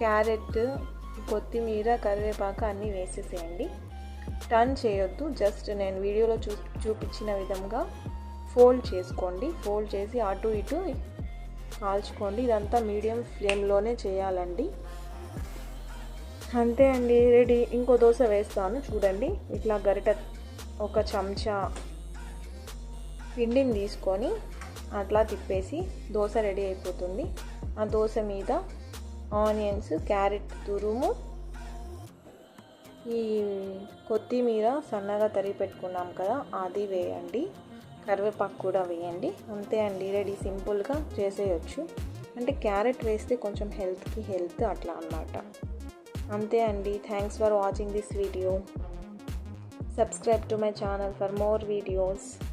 Carrot కొత్తిమీర కరివేపాకు అన్నీ వేసేసేయండి. టర్న్ చేయొద్దు జస్ట్ నేను వీడియోలో చూ చూపించిన విధంగా ఫోల్డ్ చేసుకోండి. ఫోల్డ్ చేసి అటు ఇటు కాల్చుకోండి. ఇదంతా మీడియం ఫ్లేమ్లోనే చేయాలండి. అంతే అండి రెడీ. ఇంకో దోశ వేస్తాను చూడండి. ఇట్లా గరిట ఒక చెంచా పిండిని తీసుకొని అట్లా తిప్పేసి దోశ రెడీ అయిపోతుంది. ఆ దోశ మీద ఆనియన్స్ క్యారెట్ తురుము ఈ కొత్తిమీర సన్నగా తరిగి పెట్టుకున్నాం కదా అది వేయండి. కరివేపాకు కూడా వేయండి. అంతే అండి రెడీ సింపుల్గా చేసేయచ్చు. అంటే క్యారెట్ వేస్తే కొంచెం హెల్త్కి హెల్త్ అట్లా అన్నమాట. అంతే అండి thanks for watching this video. Subscribe to my channel for more videos.